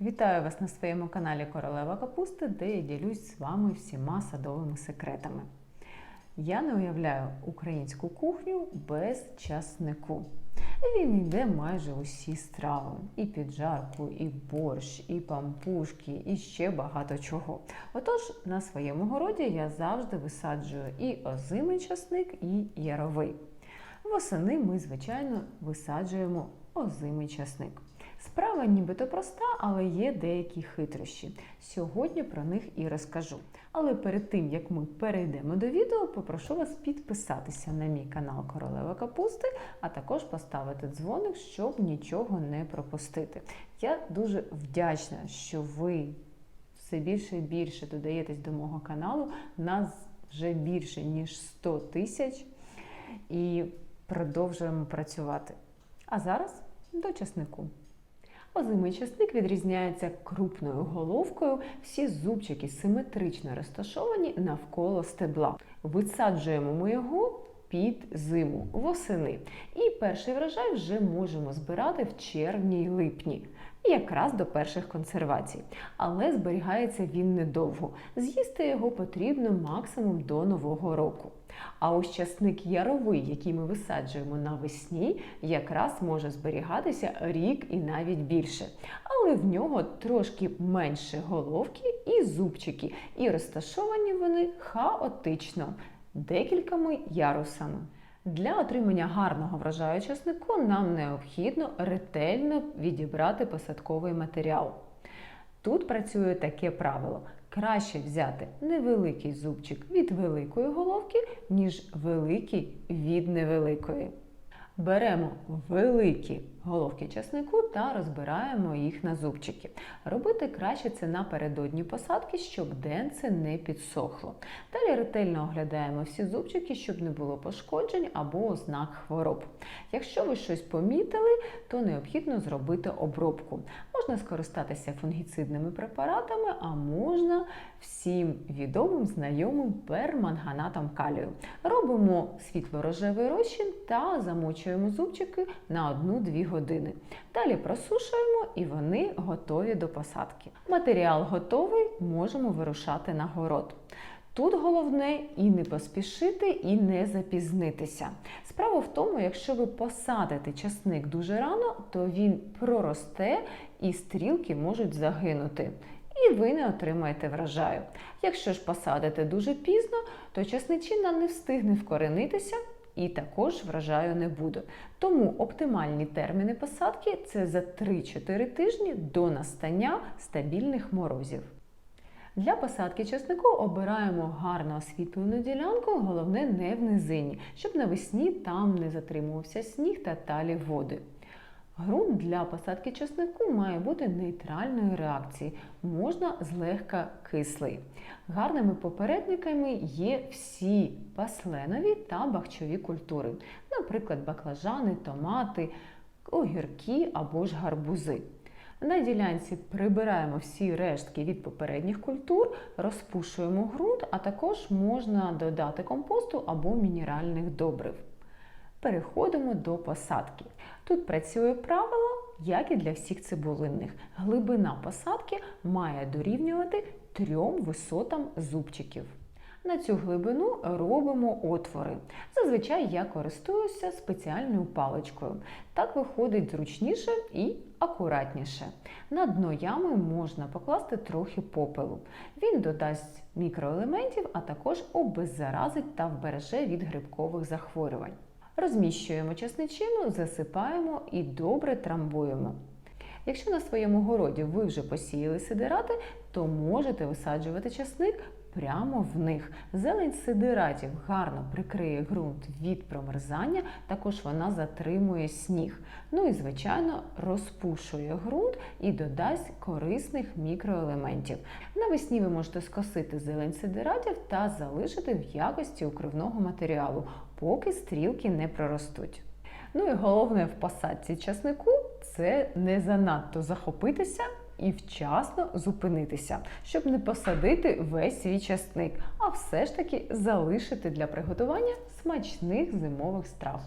Вітаю вас на своєму каналі Королева Капусти, де я ділюсь з вами всіма садовими секретами. Я не уявляю українську кухню без часнику. Він йде майже усі страви: і піджарку, і борщ, і пампушки, і ще багато чого. Отож, на своєму городі я завжди висаджую і озимий часник, і яровий. Восени ми, звичайно, висаджуємо озимий часник. Справа нібито проста, але є деякі хитрощі. Сьогодні про них і розкажу. Але перед тим як ми перейдемо до відео, попрошу вас підписатися на мій канал Королева Капусти, а також поставити дзвоник, щоб нічого не пропустити. Я дуже вдячна, що ви все більше і більше додаєтесь до мого каналу. Нас вже більше ніж 100 тисяч і продовжуємо працювати. А зараз до часнику. Озимий часник відрізняється крупною головкою, всі зубчики симетрично розташовані навколо стебла. Висаджуємо ми його під зиму восени. І перший врожай вже можемо збирати в червні й липні. Якраз до перших консервацій. Але зберігається він недовго. З'їсти його потрібно максимум до Нового року. А ось часник яровий, який ми висаджуємо навесні, якраз може зберігатися рік і навіть більше. Але в нього трошки менше головки і зубчики, і розташовані вони хаотично, декількома ярусами. Для отримання гарного врожаю часнику нам необхідно ретельно відібрати посадковий матеріал. Тут працює таке правило: краще взяти невеликий зубчик від великої головки, ніж великий від невеликої. Беремо великі головки часнику та розбираємо їх на зубчики. Робити краще це напередодні посадки, щоб денце не підсохло. Далі ретельно оглядаємо всі зубчики, щоб не було пошкоджень або ознак хвороб. Якщо ви щось помітили, то необхідно зробити обробку. Можна скористатися фунгіцидними препаратами, а можна всім відомим знайомим перманганатом калію. Робимо світло-рожевий розчин та замочуємо зубчики на 1-2 години. Далі просушуємо і вони готові до посадки. Матеріал готовий, можемо вирушати на город. Тут головне і не поспішити, і не запізнитися. Справа в тому, якщо ви посадите часник дуже рано, то він проросте і стрілки можуть загинути. І ви не отримаєте врожаю. Якщо ж посадите дуже пізно, то часничина не встигне вкоренитися і також врожаю не буде. Тому оптимальні терміни посадки це за 3-4 тижні до настання стабільних морозів. Для посадки часнику обираємо гарно освітлену ділянку, головне не в низині, щоб навесні там не затримувався сніг та талі води. Грунт для посадки часнику має бути нейтральної реакції, можна злегка кислий. Гарними попередниками є всі пасленові та бахчові культури, наприклад, баклажани, томати, огірки або ж гарбузи. На ділянці прибираємо всі рештки від попередніх культур, розпушуємо ґрунт, а також можна додати компосту або мінеральних добрив. Переходимо до посадки. Тут працює правило, як і для всіх цибулинних. Глибина посадки має дорівнювати трьом висотам зубчиків. На цю глибину робимо отвори. Зазвичай я користуюся спеціальною паличкою. Так виходить зручніше і акуратніше. На дно ями можна покласти трохи попелу. Він додасть мікроелементів, а також обеззаразить та вбереже від грибкових захворювань. Розміщуємо часничину, засипаємо і добре трамбуємо. Якщо на своєму городі ви вже посіяли сидирати, то можете висаджувати часник прямо в них. Зелень сидиратів гарно прикриє ґрунт від промерзання, також вона затримує сніг. Ну і, звичайно, розпушує ґрунт і додасть корисних мікроелементів. Навесні ви можете скосити зелень сидиратів та залишити в якості укривного матеріалу, поки стрілки не проростуть. Ну і головне в посадці часнику це не занадто захопитися і вчасно зупинитися, щоб не посадити весь свій часник, а все ж таки залишити для приготування смачних зимових страв.